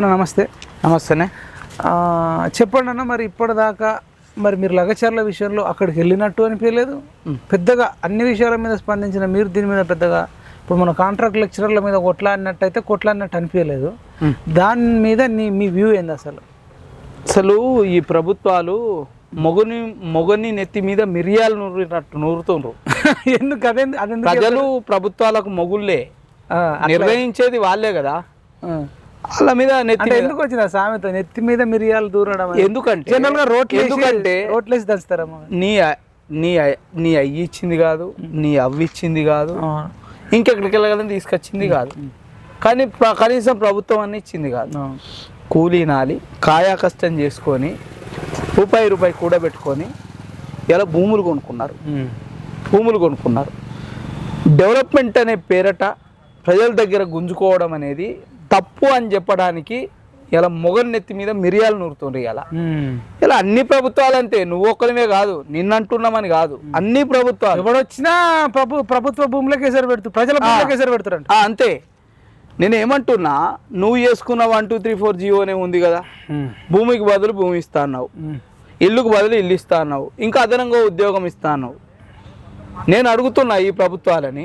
అన్న నమస్తే. నమస్తేనే. చెప్పండి అన్న మరి ఇప్పటిదాకా మరి మీరు లగచర్ల విషయంలో అక్కడికి వెళ్ళినట్టు అనిపించలేదు? పెద్దగా అన్ని విషయాల మీద స్పందించిన మీరు దీని మీద పెద్దగా ఇప్పుడు మన కాంట్రాక్ట్ లెక్చరర్ల మీద కొట్లాడినట్టయితే కొట్లాడినట్టు అనిపించలేదు. దాని మీద నీ మీ వ్యూ ఏంది అసలు? అసలు ఈ ప్రభుత్వాలు మొగని మొగని నెత్తి మీద మిరియాలు నూరినట్టు నూరుతుండ్రు. ఎందుకు? అదే ప్రజలు ప్రభుత్వాలకు మొగుళ్ళే. ఆ, నిర్ణయించేది వాళ్ళే కదా. వాళ్ళ మీద నెత్తి ఎందుకు వచ్చింది ఆ సామెత? నెత్తి మీద మిరియాలు దూరడం? ఎందుకంటే జనరల్గా రోట్లు ఎందుకంటే రోట్లేసి దంచుతారమ్మా నీ నీ నీ అయ్యి ఇచ్చింది కాదు నీ అవ్వి ఇచ్చింది కాదు ఇంకెక్కడికి వెళ్ళగలని తీసుకొచ్చింది కాదు. కానీ కనీసం ప్రభుత్వం అన్ని ఇచ్చింది కాదు. కూలీ నాలి కాయా కష్టం చేసుకొని రూపాయి రూపాయి కూడబెట్టుకొని ఇలా భూములు కొనుక్కున్నారు. భూములు కొనుక్కున్నారు. డెవలప్మెంట్ అనే పేరట ప్రజల దగ్గర గుంజుకోవడం అనేది తప్పు అని చెప్పడానికి ఇలా మొగన్ నెత్తి మీద మిరియాలు నూరుతుండ్రు ఇలా. ఇలా అన్ని ప్రభుత్వాలు అంతే నువ్వు ఒక్కరిమే కాదు నిన్నంటున్నామని కాదు. అన్ని ప్రభుత్వాలు. ఎవడొచ్చినా ప్రభు ప్రభుత్వ భూములకే ఎసరు పెడుతూ ప్రజల భూములకే ఆ, అంతే. నేను ఏమంటున్నా నువ్వు చేసుకున్న వన్ టూ త్రీ ఫోర్ జియోనే ఉంది కదా. భూమికి బదులు భూమి ఇస్తా అన్నావు ఇల్లుకు బదులు ఇల్లు ఇస్తా అన్నావు ఇంకా అదనంగా ఉద్యోగం ఇస్తా అన్నావు నేను అడుగుతున్నా ఈ ప్రభుత్వాలని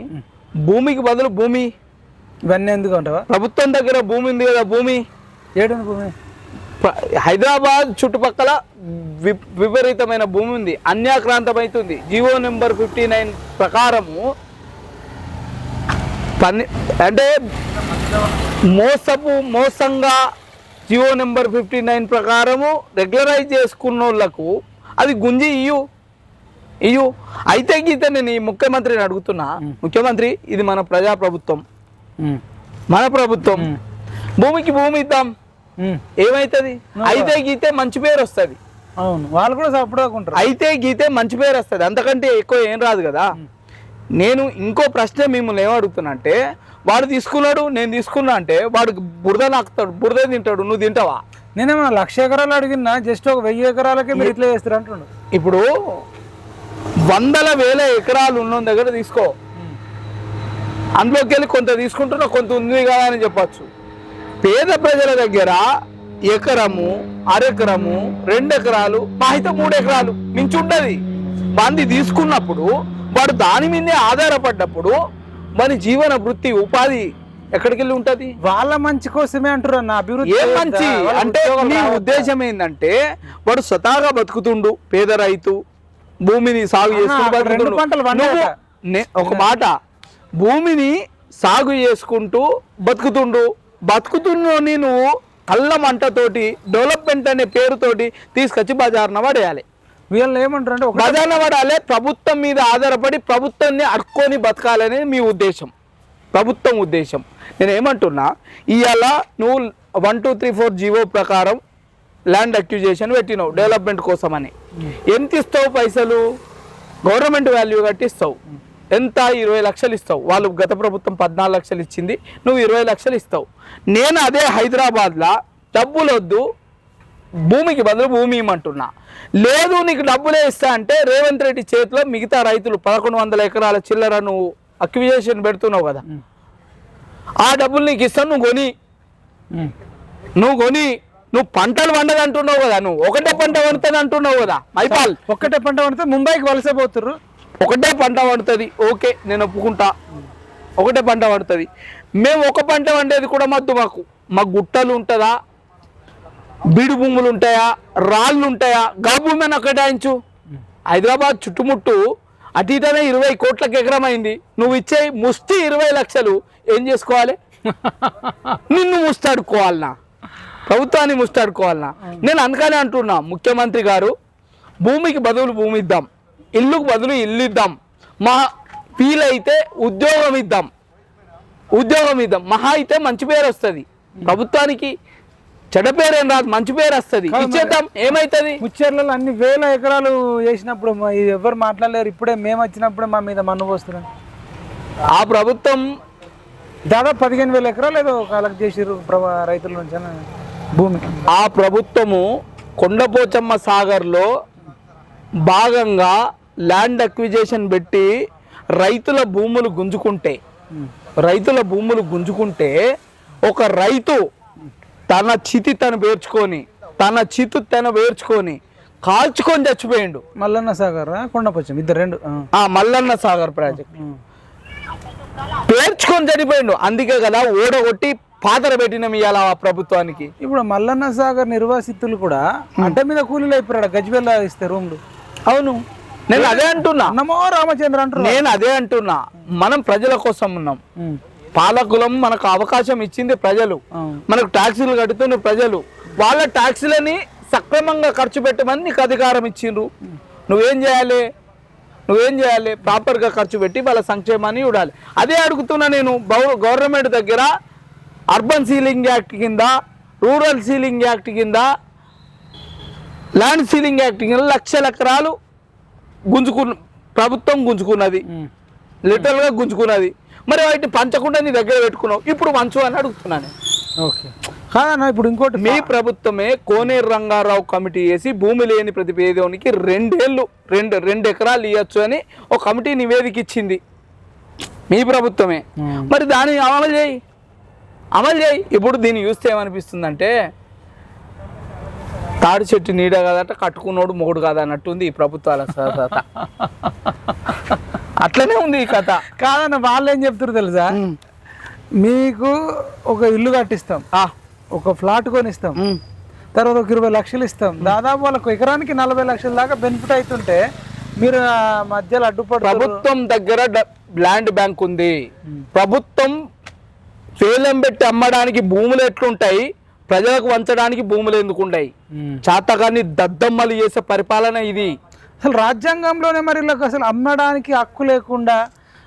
భూమికి బదులు భూమి ఇవన్నీ ఎందుకు అంటావా? ప్రభుత్వం దగ్గర భూమి ఉంది కదా భూమి? ఏడు భూమి? హైదరాబాద్ చుట్టుపక్కల విపరీతమైన భూమి ఉంది. అన్యాక్రాంతమవుతుంది జియో నెంబర్ ఫిఫ్టీ నైన్ ప్రకారము పని అంటే మోసపు మోసంగా జియో నెంబర్ ఫిఫ్టీ నైన్ ప్రకారము రెగ్యులరైజ్ చేసుకున్న వాళ్ళకు అది గుంజి ఇయ్యు. ఇయ్యు. అయితే గీతే నేను ఈ ముఖ్యమంత్రిని అడుగుతున్నా. ముఖ్యమంత్రి ఇది మన ప్రజా ప్రభుత్వం మన ప్రభుత్వం. భూమికి భూమి ఇద్దాం. ఏమైతుంది? అయితే గీతే మంచి పేరు వస్తుంది. అవును. వాళ్ళు కూడా సపోర్ట్ ఉంటారు అయితే గీతే మంచి పేరు వస్తుంది. అంతకంటే ఎక్కువ ఏం రాదు కదా. నేను ఇంకో ప్రశ్న మిమ్మల్ని ఏమడుగుతున్నా అంటే వాడు తీసుకున్నాడు నేను తీసుకున్నా అంటే వాడు బురద నాకుతాడు బురద తింటాడు నువ్వు తింటావా? నేనేమన్నా లక్ష ఎకరాలు అడిగినా జస్ట్ ఒక వెయ్యి ఎకరాలకే మీరు ఇట్లా చేస్తారు అంటుండు ఇప్పుడు వందల వేల ఎకరాలు ఉన్న దగ్గర తీసుకో. అందులోకి వెళ్ళి కొంత తీసుకుంటున్నా కొంత ఉంది కదా అని చెప్పచ్చు. పేద ప్రజల దగ్గర ఎకరము అరెకరము రెండు ఎకరాలు అయితే మూడు ఎకరాలు మించి ఉండదు మంది తీసుకున్నప్పుడు వాడు దాని మీదే ఆధారపడ్డప్పుడు మన జీవన వృత్తి ఉపాధి ఎక్కడికి వెళ్ళి ఉంటుంది? వాళ్ళ మంచి కోసమే అంటారు అన్న అభివృద్ధి ఏ? మంచి? అంటే రావద్దా? ఉద్దేశం ఏంటంటే వాడు స్వతహాగా బతుకుతుండు పేద రైతు భూమిని సాగు చేసుకుంటూ ఒక మాట భూమిని సాగు చేసుకుంటూ బతుకుతుండు. బతుకుతున్నోని నువ్వు కళ్ళ మంటతోటి డెవలప్మెంట్ అనే పేరుతోటి తీసుకొచ్చి బజార్న పడేయాలి. వీళ్ళని ఏమంటారు అంటే ఒక బజార్న పడాలి ప్రభుత్వం మీద ఆధారపడి ప్రభుత్వాన్ని అడుక్కొని బతకాలనేది మీ ఉద్దేశం. ప్రభుత్వం ఉద్దేశం. నేను ఏమంటున్నా ఇవాళ నువ్వు one two three four GO ప్రకారం ల్యాండ్ అక్యూజేషన్ పెట్టినావు డెవలప్మెంట్ కోసం అని ఎంత ఇస్తావు పైసలు? గవర్నమెంట్ వాల్యూ కట్టి ఇస్తావు ఎంత ఇరవై లక్షలు ఇస్తావు? వాళ్ళు గత ప్రభుత్వం పద్నాలుగు లక్షలు ఇచ్చింది నువ్వు ఇరవై లక్షలు ఇస్తావు. నేను అదే హైదరాబాద్లో డబ్బులు వద్దు భూమికి బదులు భూమి ఇమ్మంటున్నా. లేదు నీకు డబ్బులే ఇస్తా అంటే రేవంత్ రెడ్డి చేతిలో మిగతా రైతులు పదకొండు వందల ఎకరాల చిల్లర నువ్వు అక్విజేషన్ పెడుతున్నావు కదా. ఆ డబ్బులు నీకు ఇస్తాను నువ్వు కొని. నువ్వు కొని. నువ్వు పంటలు వండదు అంటున్నావు కదా నువ్వు. ఒకటే పంట వండుతుంది అంటున్నావు కదా మైపాల్. ఒక్కటే పంట పడితే ముంబైకి వలస పోతుర్రు. ఒకటే పంట వండుతుంది ఓకే నేను ఒప్పుకుంటా. ఒకటే పంట వండుతుంది. మేము ఒక పంట వండేది కూడా మద్దు మాకు. మా గుట్టలు ఉంటుందా? బీడు భూములు ఉంటాయా? రాళ్ళు ఉంటాయా? గా భూమి అని కేటాయించు హైదరాబాద్ చుట్టుముట్టు ఇటనే ఇరవై కోట్లకు ఎకరం అయింది నువ్వు ఇచ్చే ముష్టి ఇరవై లక్షలు ఏం చేసుకోవాలి? నిన్ను ముస్తాడుకోవాలనా? ప్రభుత్వాన్ని ముస్తాడుకోవాలనా? నేను అందుకనే అంటున్నా ముఖ్యమంత్రి గారు భూమికి బదులు భూమి ఇద్దాం. ఇల్లుకు బదులు ఇల్లు ఇద్దాం మా వీలైతే ఉద్యోగం ఇద్దాం ఉద్యోగం ఇద్దాం మహా అయితే మంచి పేరు వస్తుంది. ప్రభుత్వానికి చెడ్డ పేరు ఏం రాదు మంచి పేరు వస్తుంది. ఇచ్చేద్దాం. ఏమవుతుంది ముచ్చేర్లలో అన్ని వేల ఎకరాలు చేసినప్పుడు ఎవరు మాట్లాడలేరు. ఇప్పుడే మేము వచ్చినప్పుడే మా మీద మన్ను పోస్తున్నాం ఆ ప్రభుత్వం దాదాపు పదిహేను వేల ఎకరాలు ఏదో కలెక్ట్ ప్రభా రైతుల నుంచి భూమి. ఆ ప్రభుత్వము కొండపోచమ్మ సాగర్లో భాగంగా ల్యాండ్ అక్విజేషన్ పెట్టి రైతుల భూములు గుంజుకుంటే రైతుల భూములు గుంజుకుంటే ఒక రైతు తన చితి తను పేర్చుకొని తన చితు తను పేర్చుకొని కాల్చుకొని చచ్చిపోయిండు. మల్లన్న సాగర్ కొండపచ్చం ఇద్దరు రెండు మల్లన్న సాగర్ ప్రాజెక్ట్. పేర్చుకొని చనిపోయిండు. అందుకే కదా ఓడగొట్టి పాతర పెట్టినాం ఇవాళ ఆ ప్రభుత్వానికి. ఇప్పుడు మల్లన్న సాగర్ నిర్వాసితులు కూడా అడ్డ మీద కూలీలు అయిపోయాడు గజ్వెల్ల ఇస్తే రూమ్లు. అవును. నేను అదే అంటున్నా. నమో రామచంద్ర అంటారు నేను అదే అంటున్నా. మనం ప్రజల కోసం ఉన్నాం. పాలకులం మనకు అవకాశం ఇచ్చింది ప్రజలు. మనకు ట్యాక్సీలు కడుతున్న ప్రజలు. వాళ్ళ ట్యాక్సీలని సక్రమంగా ఖర్చు పెట్టమని నీకు అధికారం ఇచ్చిండ్రు. నువ్వేం చేయాలి? నువ్వేం చేయాలి? ప్రాపర్గా ఖర్చు పెట్టి వాళ్ళ సంక్షేమాన్ని చూడాలి. అదే అడుగుతున్నా నేను గవర్నమెంట్ దగ్గర అర్బన్ సీలింగ్ యాక్ట్ కింద రూరల్ సీలింగ్ యాక్ట్ కింద ల్యాండ్ సీలింగ్ యాక్ట్ కింద లక్షల ఎకరాలు గుంజుకున్న ప్రభుత్వం గుంజుకున్నది. లిటరల్గా గుంజుకున్నది. మరి వాటిని పంచకుండా నీ దగ్గర పెట్టుకున్నావు. ఇప్పుడు పంచు అని అడుగుతున్నాను ఓకే. కాదన్న ఇప్పుడు ఇంకోటి మీ ప్రభుత్వమే కోనేరు రంగారావు కమిటీ వేసి భూమి లేని ప్రతి పేదోనికి రెండేళ్ళు రెండు రెండు ఎకరాలు ఇవ్వచ్చు అని ఒక కమిటీ నివేదిక ఇచ్చింది. మీ ప్రభుత్వమే. మరి దాన్ని అమలు చేయి. అమలు చేయి. ఇప్పుడు దీన్ని చూస్తే ఏమనిపిస్తుందంటే తాడి చెట్టు నీడ కదట కట్టుకున్నోడు మొగుడు కాదు అన్నట్టుంది ఈ ప్రభుత్వాల కథ అట్లనే ఉంది ఈ కథ. కాదన్న వాళ్ళు ఏం చెప్తారు తెలుసా మీకు ఒక ఇల్లు కట్టిస్తాం. ఒక ఫ్లాట్ కొనిస్తాం. తర్వాత ఒక ఇరవై లక్షలు ఇస్తాం. దాదాపు వాళ్ళకు ఎకరానికి నలభై లక్షల దాకా బెనిఫిట్ అవుతుంటే మీరు మధ్యలో అడ్డుపడుతారు ప్రభుత్వం దగ్గర ల్యాండ్ బ్యాంక్ ఉంది. ప్రభుత్వం వేలం పెట్టి అమ్మడానికి భూములు ఎట్లుంటాయి? ప్రజలకు వంచడానికి భూములు ఎందుకు ఉంటాయి ఉమ్. చాతగాని దద్దమ్మలు చేసే పరిపాలన ఇది. అసలు రాజ్యాంగంలోనే మరి అసలు అమ్మడానికి హక్కు లేకుండా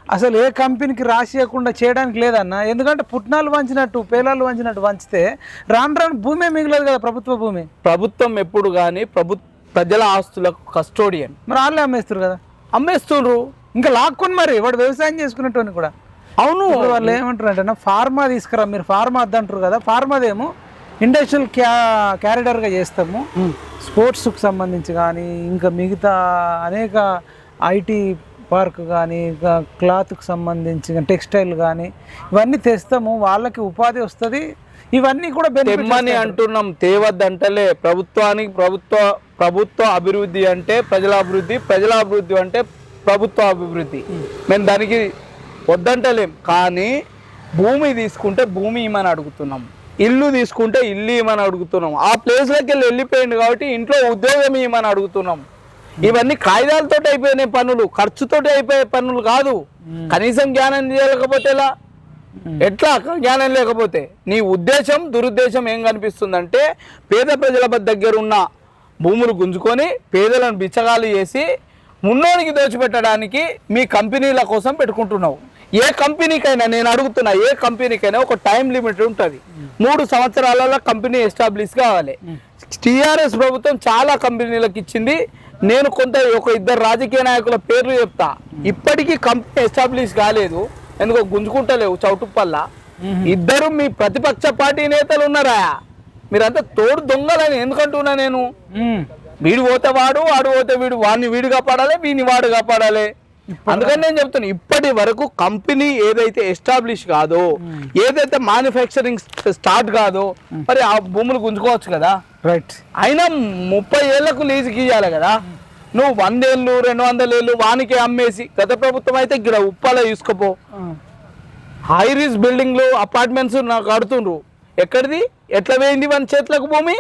అసలు ఏ కంపెనీకి రాసియకుండా చేయడానికి లేదన్న? ఎందుకంటే పుట్నాలు వంచినట్టు పేలాలు వంచినట్టు వంచితే రాను రాను భూమే మిగలదు కదా ప్రభుత్వ భూమి. ప్రభుత్వం ఎప్పుడు కానీ ప్రభు ప్రజల ఆస్తులకు కస్టోడియన్. మరి వాళ్ళే అమ్మేస్తారు కదా? అమ్మేస్తుండ్రు ఇంకా లాక్కొని మరి వాడు వ్యవసాయం చేసుకునేటోని కూడా. అవును. వాళ్ళు ఏమంటారు అంటే ఫార్మా తీసుకురా మీరు ఫార్మా వద్దంటారు కదా ఫార్మాదేమో ఇండస్ట్రియల్ క్యా క్యారిడర్గా చేస్తాము. స్పోర్ట్స్కి సంబంధించి కానీ ఇంకా మిగతా అనేక ఐటీ పార్క్ కానీ ఇంకా క్లాత్కి సంబంధించి టెక్స్టైల్ కానీ ఇవన్నీ తెస్తాము. వాళ్ళకి ఉపాధి వస్తుంది. ఇవన్నీ కూడా తెమ్మని. అంటున్నాం. తేవద్దంటలే. ప్రభుత్వానికి ప్రభుత్వ ప్రభుత్వ అభివృద్ధి అంటే ప్రజల అభివృద్ధి ప్రజల అభివృద్ధి అంటే ప్రభుత్వ అభివృద్ధి. మేము. దానికి వద్దంటలేం. కానీ భూమి తీసుకుంటే భూమి ఇమ్మని అడుగుతున్నాం. ఇల్లు తీసుకుంటే ఇల్లు ఇమ్మని అడుగుతున్నాం. ఆ ప్లేస్లోకి వెళ్ళి వెళ్ళిపోయింది కాబట్టి ఇంట్లో ఉద్యోగం ఇమ్మని అడుగుతున్నాం. ఇవన్నీ కాగితాలతో అయిపోయినాయి పనులు ఖర్చుతోటి అయిపోయే పనులు కాదు. కనీసం జ్ఞానం చేయలేకపోతే ఎలా? ఎట్లా? జ్ఞానం లేకపోతే. నీ ఉద్దేశం దురుద్దేశం ఏం కనిపిస్తుందంటే పేద ప్రజల దగ్గర ఉన్న భూములు గుంజుకొని పేదలను బిచ్చగాలు చేసి మున్నోనికి దోచిపెట్టడానికి మీ కంపెనీల కోసం పెట్టుకుంటున్నావు. ఏ కంపెనీకైనా నేను అడుగుతున్నా ఏ కంపెనీకైనా ఒక టైం లిమిట్ ఉంటుంది. మూడు సంవత్సరాలలో కంపెనీ ఎస్టాబ్లిష్ కావాలి. టీఆర్ఎస్ ప్రభుత్వం చాలా కంపెనీలకు ఇచ్చింది. నేను కొంత ఒక ఇద్దరు రాజకీయ నాయకుల పేర్లు చెప్తా. ఇప్పటికీ కంపెనీ ఎస్టాబ్లిష్ కాలేదు. ఎందుకో గుంజుకుంటలేవు చౌటుప్పల్లా. ఇద్దరు మీ ప్రతిపక్ష పార్టీ నేతలు ఉన్నారా? మీరంతా తోడు దొంగలని ఎందుకంటున్నా నేను. వీడు పోతే వాడు వాడు పోతే వీడు వాడిని వీడు కాపాడాలి వీడిని వాడు కాపాడాలి అందుకని నేను చెప్తున్నా ఇప్పటి వరకు కంపెనీ ఏదైతే ఎస్టాబ్లిష్ కాదో ఏదైతే మ్యానుఫ్యాక్చరింగ్ స్టార్ట్ కాదో మరి ఆ భూములు గుంజుకోవచ్చు కదా? రైట్. అయినా ముప్పై ఏళ్ళకు లీజుకి ఇవ్వాలి కదా? నువ్వు వందేళ్ళు రెండు వందల ఏళ్ళు వానికి అమ్మేసి గత ప్రభుత్వం అయితే ఇక్కడ ఉప్పాల చూసుకోపో. హైరీస్ బిల్డింగ్లు అపార్ట్మెంట్స్ నాకు కడుతుండ్రు ఎక్కడిది? ఎట్లా పోయింది మన చేతులకు భూమి?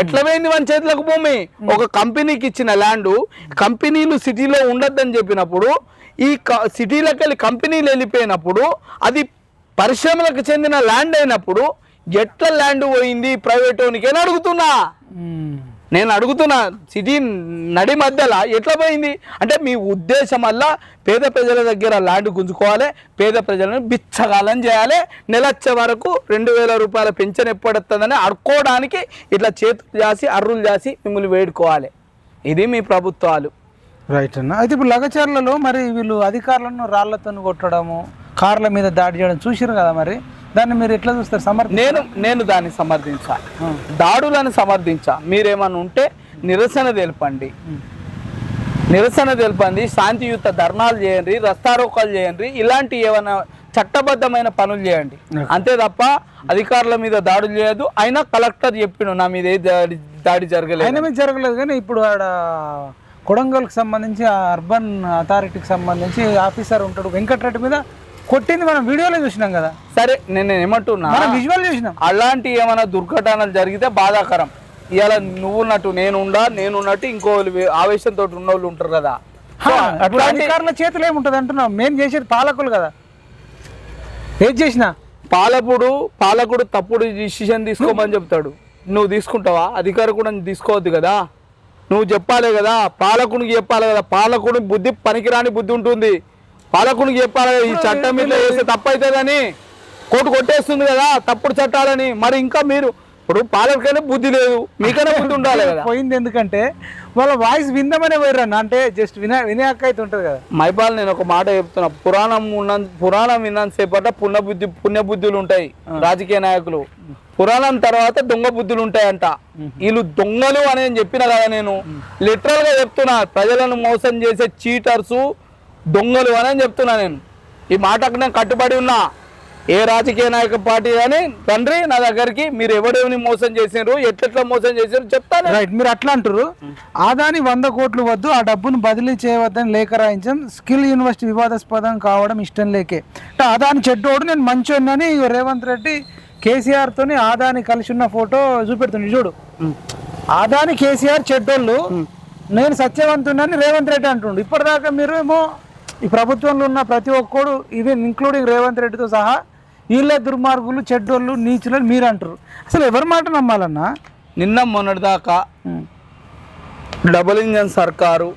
ఎట్లా పోయింది మన చేతులకు భూమి ఒక కంపెనీకి ఇచ్చిన ల్యాండ్ కంపెనీలు సిటీలో ఉండొద్దని చెప్పినప్పుడు ఈ సిటీలోకి వెళ్ళి కంపెనీలు వెళ్ళిపోయినప్పుడు అది పరిశ్రమలకు చెందిన ల్యాండ్ అయినప్పుడు ఎట్లా ల్యాండ్ పోయింది ప్రైవేట్ ఓనికి అని అడుగుతున్నా నేను అడుగుతున్నా సిటీ నడి మధ్యలో ఎట్లా పోయింది? అంటే మీ ఉద్దేశం వల్ల పేద ప్రజల దగ్గర ల్యాండ్ గుంజుకోవాలి పేద ప్రజలను బిచ్చగాలం చేయాలి. నెలచ్చే వరకు రెండు వేల రూపాయల పెన్షన్ ఎప్పుడొస్తుందని అడుక్కోవడానికి ఇట్లా చేతులు చేసి అర్రులు చేసి మిమ్మల్ని వేడుకోవాలి. ఇది మీ ప్రభుత్వాలు. రైట్ అన్న. అయితే ఇప్పుడు లగచర్లలో మరి వీళ్ళు అధికారులను రాళ్ళతో కొట్టడము కార్ల మీద దాడి చేయడం చూసారు కదా మరి? దాన్ని మీరు ఎట్లా చూస్తారు? సమర్థ నేను నేను దాన్ని సమర్థించా. దాడులను సమర్థించా. మీరేమన్నా ఉంటే నిరసన తెలపండి. నిరసన తెలపండి. శాంతియుత ధర్నాలు చేయండి. రస్తారోకాలు చేయండి. ఇలాంటి ఏమైనా చట్టబద్ధమైన పనులు చేయండి. అంతే తప్ప అధికారుల మీద దాడులు చేయదు అయినా కలెక్టర్ చెప్పిండు నా మీద ఏ దాడి దాడి జరగలేదు అయినా మీద జరగలేదు కానీ ఇప్పుడు ఆడ కొడంగల్కి సంబంధించి అర్బన్ అథారిటీకి సంబంధించి ఆఫీసర్ ఉంటాడు. వెంకటరెడ్డి మీద కొట్టింది మనం వీడియోలో చూసినాం కదా. సరే నేను ఏమంటున్నా? మనం విజువల్ చూసినాం. అలాంటి ఏమైనా దుర్ఘటనలు జరిగితే బాధాకరం. ఇవాళ నువ్వున్నట్టు నేనుండా నేనున్నట్టు ఇంకో ఆవేశంతో ఉన్న వాళ్ళు ఉంటారు కదా. అధికారుల చేతులు ఏముంటది అంటున్నాం మేము చేసేది పాలకులు కదా. ఏది చేసినా? పాలకుడు పాలకుడు తప్పుడు డిసిషన్ తీసుకోమని చెప్తాడు. నువ్వు తీసుకుంటావా? అధికారి కూడా తీసుకోవద్దు కదా. నువ్వు చెప్పాలి కదా పాలకునికి చెప్పాలి కదా. పాలకుడు బుద్ధి పనికిరాని బుద్ధి ఉంటుంది. పాలకునికి చెప్పాలి ఈ చట్టం ఇట్లా చేస్తే తప్పు అవుతుందని కోర్టు కొట్టేస్తుంది కదా తప్పుడు చట్టాలని. మరి ఇంకా మీరు ఇప్పుడు పాలకులకైనా బుద్ధి లేదు మీకైనా బుద్ధి ఉండాలి కదా. పోయింది ఎందుకంటే వాళ్ళ వాయిస్ విందామనే పోయిరన్న అంటే జస్ట్ వినా వినే హక్కు అయితే ఉంటుంది కదా. మైపాల్ నేను ఒక మాట చెప్తున్నా. పురాణం ఉన్న పురాణం విన్నంత సేపట పుణ్య బుద్ధి పుణ్య బుద్ధులు ఉంటాయి రాజకీయ నాయకులు. పురాణం తర్వాత దొంగ బుద్ధులు ఉంటాయంట. వీళ్ళు దొంగలు అని చెప్పిన కదా నేను. లిటరల్గా చెప్తున్నా. ప్రజలను మోసం చేసే చీటర్స్ దొంగలు అని చెప్తున్నా నేను. ఈ మాటకు నేను కట్టుబడి ఉన్నా. ఏ రాజకీయ నాయక పార్టీ కానీ తండ్రి నా దగ్గరికి మీరు ఎవడెవని మోసం చేసినారు ఎట్లెట్లా మోసం చేసారు చెప్తాను రైట్ మీరు అట్లా అంటారు ఆదాని వంద కోట్లు వద్దు ఆ డబ్బును బదిలీ చేయవద్దని లేఖ రాయించాం స్కిల్ యూనివర్సిటీ వివాదాస్పదం కావడం ఇష్టం లేకే. అంటే ఆదాని చెడ్డోడు నేను మంచోడినని రేవంత్ రెడ్డి కేసీఆర్ తోని ఆదాని కలిసి ఉన్న ఫోటో చూపెడుతుంది చూడు. ఆదాని కేసీఆర్ చెడ్డోళ్ళు నేను సత్యవంతుడని రేవంత్ రెడ్డి అంటుండు. ఇప్పటిదాకా మీరు ఏమో ఈ ప్రభుత్వంలో ఉన్న ప్రతి ఒక్కడు ఈవెన్ ఇంక్లూడింగ్ రేవంత్ రెడ్డితో సహా వీళ్ళే దుర్మార్గులు చెడ్డోళ్ళు నీచులు అని మీరు అంటారు. అసలు ఎవరి మాట నమ్మాలన్నా? నిన్న మొన్నటిదాకా డబుల్ ఇంజన్ సర్కారు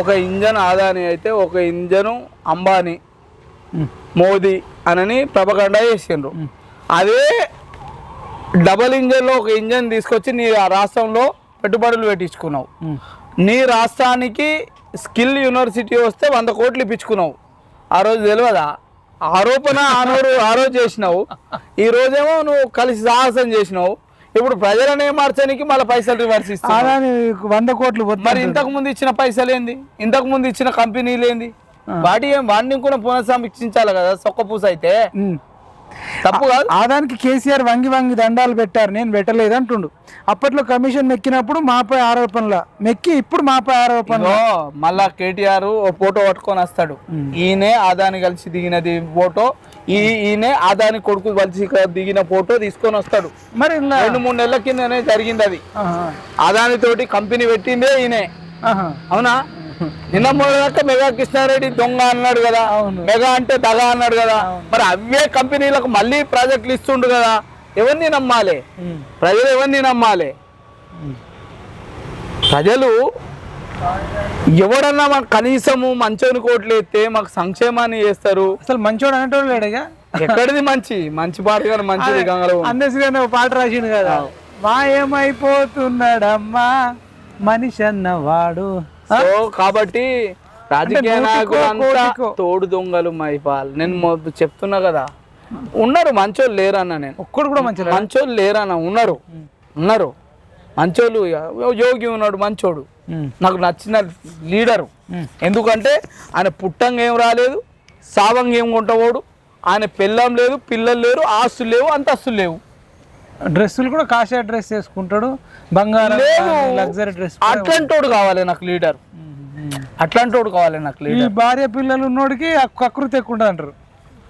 ఒక ఇంజన్ ఆదాని అయితే ఒక ఇంజను అంబానీ మోదీ అనని ప్రపగండా చేసిండ్రు. అదే డబుల్ ఇంజన్లో ఒక ఇంజన్ తీసుకొచ్చి నీ ఆ రాష్ట్రంలో పెట్టుబడులు పెట్టించుకున్నావు. నీ రాష్ట్రానికి స్కిల్ యూనివర్సిటీ వస్తే వంద కోట్లు ఇప్పించుకున్నావు. ఆ రోజు తెలియదా ఆరోపణ ఆనోరు ఆ రోజు చేసినావు. ఈ రోజేమో నువ్వు కలిసి సాహసం చేసినావు. ఇప్పుడు ప్రజలను ఏమార్చడానికి మళ్ళీ పైసలు రివర్స్ ఇస్తావు ఆదాని వంద కోట్లు మరి ఇంతకు ముందు ఇచ్చిన పైసలు ఏంది? ఇంతకు ముందు ఇచ్చిన కంపెనీలు ఏంది? వాటి ఏం వాడిని కూడా పునఃసమీక్షించాలి కదా సొక్కపూస అయితే. తప్పు కాదు. ఆదానికి కేసీఆర్ వంగి వంగి దండాలు పెట్టారు నేను పెట్టలేదు అంటుండు. అప్పట్లో కమిషన్ మెక్కినప్పుడు మాపై ఆరోపణల మెక్కి ఇప్పుడు మాపై ఆరోపణలు. ఇదిగో మళ్ళా కేటీఆర్ ఓ ఫోటో పట్టుకొని వస్తాడు. ఈయనే ఆదాని కలిసి దిగినది ఫోటో ఈ ఈయనే ఆదాని కొడుకు కలిసి దిగిన ఫోటో తీసుకొని వస్తాడు. మరి రెండు మూడు నెలల కిందనే జరిగింది అది. ఆదాని తోటి కంపెనీ పెట్టిందే ఈయనే. అవునా? నిన్న మొదలక మెగా కృష్ణారెడ్డి దొంగ అన్నాడు కదా. మెగా అంటే దగా అన్నాడు కదా. మరి అవే కంపెనీలకు మళ్ళీ ప్రాజెక్టులు ఇస్తుండు కదా. ఎవరిని నమ్మాలి. ప్రజలు ఎవరిని నమ్మాలి? ప్రజలు ఎవడన్నా మాకు కనీసము మంచోని కోట్లు ఎత్తే మాకు సంక్షేమాన్ని చేస్తారు. అసలు మంచోడు అనేటోడు లేడుగా ఎక్కడిది మంచి? మంచి పాట కానీ మంచిది గంగలో. అందరి ఒక పాట రాసిండు కదా. మాయమైపోతున్నాడమ్మా మనిషి అన్నవాడు సో కాబట్టి రాజకీయ నాయకులు అంతా. తోడు దొంగలు మైపాల్ నేను చెప్తున్నా కదా. ఉన్నారు మంచోళ్ళు లేరన్న నేను. ఒక్కడు కూడా మంచి మంచోళ్ళు లేరన్న ఉన్నారు. ఉన్నారు. మంచోళ్ళు యోగి ఉన్నాడు మంచోడు. నాకు నచ్చిన లీడరు. ఎందుకంటే ఆయన పుట్టంగా ఏం రాలేదు సావంగా ఏం కొంటవాడు. ఆయన పిల్లం లేదు పిల్లలు లేరు ఆస్తులు లేవు అంతస్తులు లేవు. డ్రెస్సులు కూడా కాషాయ డ్రెస్ వేసుకుంటాడు. బంగారం. లగ్జరీ డ్రెస్ అట్లాంటోడు కావాలి నాకు లీడర్. అట్లాంటోడు కావాలి నాకు ఈ లీడర్. భార్య పిల్లలు ఉన్నోడికి ఆ కకృతి ఎక్కువ అంటారు